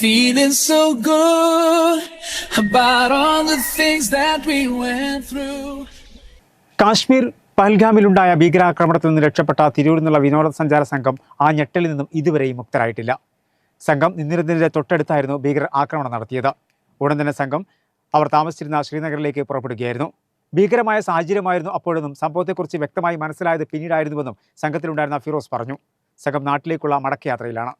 Feeling so good about all the things that we went through. Kashmir പഹൽഗാമിലുണ്ടായ ഭീകരാക്രമണത്തിൽ നിന്ന് രക്ഷപ്പെട്ട തിരൂരിൽ വിനോദസഞ്ചാര സംഘം ആ ഞെട്ടലിൽ നിന്നും ഇതുവരെയും മുക്തരായിട്ടില്ല. സംഘം നിന്നിരുന്നതിന്റെ തൊട്ടടുത്തായിരുന്നു ഭീകരർ ആക്രമണം നടത്തിയത്. ഉടൻ തന്നെ സംഘം അവർ താമസിച്ചിരുന്ന ശ്രീനഗറിലേക്ക് പുറപ്പെടുകയായിരുന്നു. ഭീകരമായ സാഹചര്യമായിരുന്നു അപ്പോഴൊന്നും സംഭവത്തെക്കുറിച്ച് വ്യക്തമായി മനസ്സിലായത് പിന്നീടായിരുന്നുവെന്നും സംഘത്തിലുണ്ടായിരുന്ന ഫിറോസ് പറഞ്ഞു. സംഘം നാട്ടിലേക്കുള്ള മടക്കയാത്രയിലാണ്.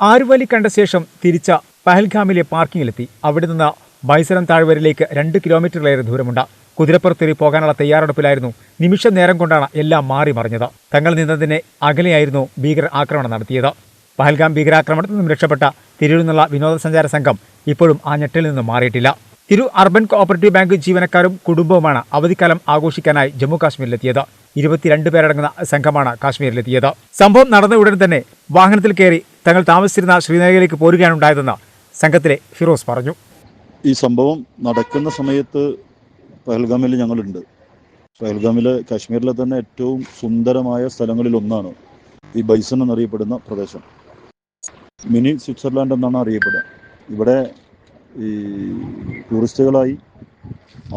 ആരുവലി കണ്ട ശേഷം തിരിച്ച പഹൽഗാമിലെ പാർക്കിങ്ങിലെത്തി. അവിടെ നിന്ന് ബൈസരം താഴ്വരയിലേക്ക് രണ്ട് കിലോമീറ്ററിലേറെ ദൂരമുണ്ട്. കുതിരപ്പുറത്തേറി പോകാനുള്ള തയ്യാറെടുപ്പിലായിരുന്നു. നിമിഷ നേരം കൊണ്ടാണ് എല്ലാം മാറി മറിഞ്ഞത്. തങ്ങൾ നിന്നതിനെ അകലെയായിരുന്നു ഭീകരർ ആക്രമണം നടത്തിയത്. പഹൽഗാം ഭീകരാക്രമണത്തിൽ നിന്നും രക്ഷപ്പെട്ട തിരൂരിൽ നിന്നുള്ള വിനോദസഞ്ചാര സംഘം ഇപ്പോഴും ആ ഞെട്ടിൽ നിന്നും മാറിയിട്ടില്ല. തിരു അർബൻ കോഓപ്പറേറ്റീവ് ബാങ്ക് ജീവനക്കാരും കുടുംബവുമാണ് അവധിക്കാലം ആഘോഷിക്കാനായി ജമ്മു കാശ്മീരിലെത്തിയത് ഇരുപത്തിരണ്ട് പേരടങ്ങുന്ന സംഘമാണ് കാശ്മീരിലെത്തിയത്. സംഭവം നടന്ന ഉടൻ തന്നെ വാഹനത്തിൽ കയറി തങ്ങൾ താമസിച്ചിരുന്ന ശ്രീനഗറിലേക്ക് പോരുകയാണ് ഉണ്ടായതെന്ന് സംഘത്തിലെ ഫിറോസ് പറഞ്ഞു. ഈ സംഭവം നടക്കുന്ന സമയത്ത് പഹൽഗാമിൽ ഞങ്ങളുണ്ട്. പഹൽഗാമിൽ കാശ്മീരിലെ തന്നെ ഏറ്റവും സുന്ദരമായ സ്ഥലങ്ങളിൽ ഒന്നാണ് ഈ ബൈസൺ എന്നറിയപ്പെടുന്ന പ്രദേശം. മിനി സ്വിറ്റ്സർലാൻഡ് എന്നാണ് അറിയപ്പെടുക. ഇവിടെ ഈ ടൂറിസ്റ്റുകളായി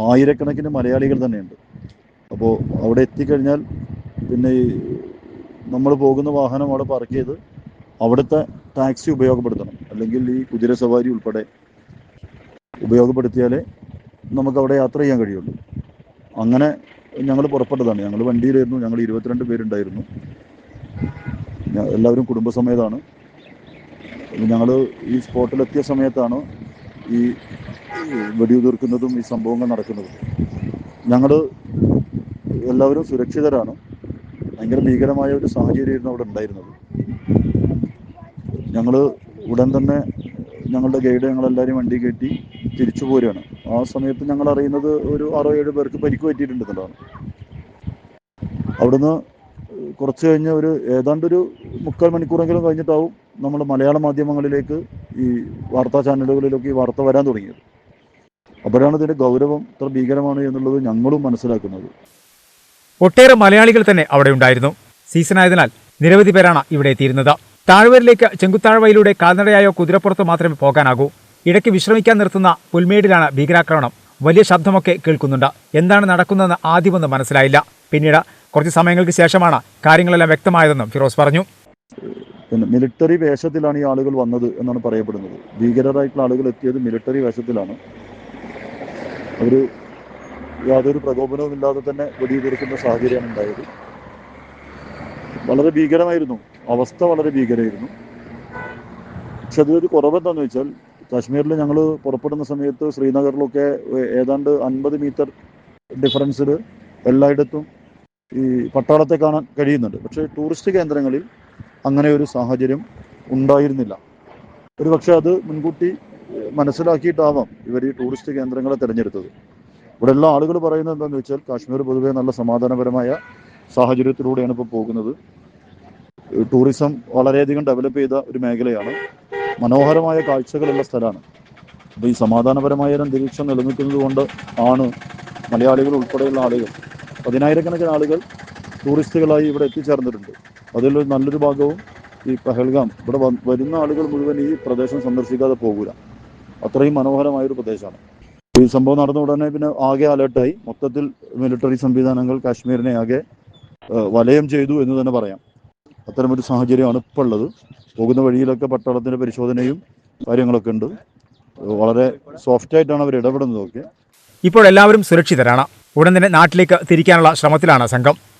ആയിരക്കണക്കിന് മലയാളികൾ തന്നെയുണ്ട്. അപ്പോൾ അവിടെ എത്തിക്കഴിഞ്ഞാൽ പിന്നെ നമ്മൾ പോകുന്ന വാഹനം അവിടെ പാർക്ക് ചെയ്ത് അവിടുത്തെ ടാക്സി ഉപയോഗപ്പെടുത്തണം. അല്ലെങ്കിൽ ഈ കുതിര സവാരി ഉൾപ്പെടെ ഉപയോഗപ്പെടുത്തിയാലേ നമുക്ക് അവിടെ യാത്ര ചെയ്യാൻ കഴിയുള്ളൂ. അങ്ങനെ ഞങ്ങൾ പുറപ്പെട്ടതാണ്. ഞങ്ങൾ വണ്ടിയിലായിരുന്നു. ഞങ്ങൾ ഇരുപത്തിരണ്ട് പേരുണ്ടായിരുന്നു. എല്ലാവരും കുടുംബസമേതാണ്. ഞങ്ങൾ ഈ സ്പോട്ടിലെത്തിയ സമയത്താണ് ഈ വെടിയുതിർക്കുന്നതും ഈ സംഭവങ്ങൾ നടക്കുന്നതും. ഞങ്ങൾ എല്ലാവരും സുരക്ഷിതരാണ്. ഭയങ്കര ഭീകരമായ ഒരു സാഹചര്യമായിരുന്നു അവിടെ ഉണ്ടായിരുന്നത്. ഞങ്ങൾ ഉടൻ തന്നെ ഞങ്ങളുടെ ഗൈഡ് ഞങ്ങളെല്ലാവരും വണ്ടി കയറ്റി തിരിച്ചു പോരുകയാണ്. ആ സമയത്ത് ഞങ്ങൾ അറിയുന്നത് ഒരു ആറോ ഏഴ് പേർക്ക് പരിക്ക് പറ്റിയിട്ടുണ്ടെന്നുള്ളതാണ്. അവിടുന്ന് കുറച്ച് കഴിഞ്ഞ് ഒരു ഏതാണ്ട് ഒരു മുക്കാൽ മണിക്കൂറെങ്കിലും കഴിഞ്ഞിട്ടാവും നമ്മൾ മലയാള മാധ്യമങ്ങളിലേക്ക് ഈ വാർത്താ ചാനലുകളിലൊക്കെ ഈ വാർത്ത വരാൻ തുടങ്ങിയത്. അപ്പോഴാണ് ഇതിന്റെ ഗൗരവം ഇത്ര ഭീകരമാണ് എന്നുള്ളത് ഞങ്ങളും മനസ്സിലാക്കുന്നത്. ഒട്ടേറെ മലയാളികൾ തന്നെ അവിടെ ഉണ്ടായിരുന്നു. സീസൺ ആയതിനാൽ നിരവധി പേരാണ് ഇവിടെ എത്തിയിരുന്നത്. താഴ്വരയിലേക്ക് ചെങ്കുത്താഴ്വയിലൂടെ കാൽനടയായോ കുതിരപ്പുറത്തോ മാത്രമേ പോകാനാകൂ. ഇടയ്ക്ക് വിശ്രമിക്കാൻ നിർത്തുന്ന പുൽമേടിലാണ് ഭീകരാക്രമണം. വലിയ ശബ്ദമൊക്കെ കേൾക്കുന്നുണ്ട്. എന്താണ് നടക്കുന്നതെന്ന് ആദ്യമൊന്നും മനസ്സിലായില്ല. പിന്നീട് കുറച്ച് സമയങ്ങൾക്ക് ശേഷമാണ് കാര്യങ്ങളെല്ലാം വ്യക്തമായതെന്നും ഫിറോസ് പറഞ്ഞു. പിന്നെ മിലിറ്ററി വേഷത്തിലാണ് ഈ ആളുകൾ വന്നത് എന്നാണ് പറയപ്പെടുന്നത്. ഭീകരരായിട്ടുള്ള ആളുകൾ എത്തിയത് മിലിറ്ററി വേഷത്തിലാണ്. അവർ യാതൊരു പ്രകോപനവും ഇല്ലാതെ തന്നെ വെടിയുതിർക്കുന്ന സാഹചര്യമാണ് ഉണ്ടായത്. വളരെ ഭീകരമായിരുന്നു. അവസ്ഥ വളരെ ഭീകരമായിരുന്നു. പക്ഷെ അതിലൊരു കുറവെന്താന്ന് വെച്ചാൽ കാശ്മീരിൽ ഞങ്ങൾ പുറപ്പെടുന്ന സമയത്ത് ശ്രീനഗറിലൊക്കെ ഏതാണ്ട് അൻപത് മീറ്റർ ഡിഫറൻസിൽ എല്ലായിടത്തും ഈ പട്ടാളത്തെ കാണാൻ കഴിയുന്നുണ്ട്. പക്ഷേ ടൂറിസ്റ്റ് കേന്ദ്രങ്ങളിൽ അങ്ങനെ ഒരു സാഹചര്യം ഉണ്ടായിരുന്നില്ല. ഒരു പക്ഷേ അത് മുൻകൂട്ടി മനസ്സിലാക്കിയിട്ടാവാം ഇവർ ഈ ടൂറിസ്റ്റ് കേന്ദ്രങ്ങളെ തിരഞ്ഞെടുത്തത്. ഇവിടെ എല്ലാ ആളുകൾ പറയുന്നത് എന്താണെന്ന് വെച്ചാൽ കാശ്മീർ പൊതുവെ നല്ല സമാധാനപരമായ സാഹചര്യത്തിലൂടെയാണ് ഇപ്പോൾ പോകുന്നത്. ടൂറിസം വളരെയധികം ഡെവലപ്പ് ചെയ്ത ഒരു മേഖലയാണ്. മനോഹരമായ കാഴ്ചകളുള്ള സ്ഥലമാണ്. അപ്പോൾ ഈ സമാധാനപരമായ ഒരു അന്തരീക്ഷം നിലനിൽക്കുന്നത് കൊണ്ട് ആണ് മലയാളികൾ ഉൾപ്പെടെയുള്ള ആളുകൾ പതിനായിരക്കണക്കിന് ആളുകൾ ടൂറിസ്റ്റുകളായി ഇവിടെ എത്തിച്ചേർന്നിട്ടുണ്ട്. അതിൽ നല്ലൊരു ഭാഗവും ഈ പഹൽഗാം ഇവിടെ വരുന്ന ആളുകൾ മുഴുവൻ ഈ പ്രദേശം സന്ദർശിക്കാതെ പോകൂല. അത്രയും മനോഹരമായ ഒരു പ്രദേശമാണ്. ഈ സംഭവം നടന്ന ഉടനെ പിന്നെ ആകെ അലേർട്ടായി മൊത്തത്തിൽ മിലിറ്ററി സംവിധാനങ്ങൾ കാശ്മീരിനെ ആകെ വലയം ചെയ്തു എന്ന് തന്നെ പറയാം. അത്തരമൊരു സാഹചര്യമാണ് ഇപ്പോൾ ഉള്ളത്. പോകുന്ന വഴിയിലൊക്കെ പട്ടാളത്തിന്റെ പരിശോധനയും കാര്യങ്ങളൊക്കെ ഉണ്ട്. വളരെ സോഫ്റ്റായിട്ടാണ് അവർ ഇടപെടുന്നതൊക്കെ ഇപ്പോൾ എല്ലാവരും സുരക്ഷിതരാണ്. ഉടൻ തന്നെ നാട്ടിലേക്ക് തിരിക്കാനുള്ള ശ്രമത്തിലാണ് സംഘം.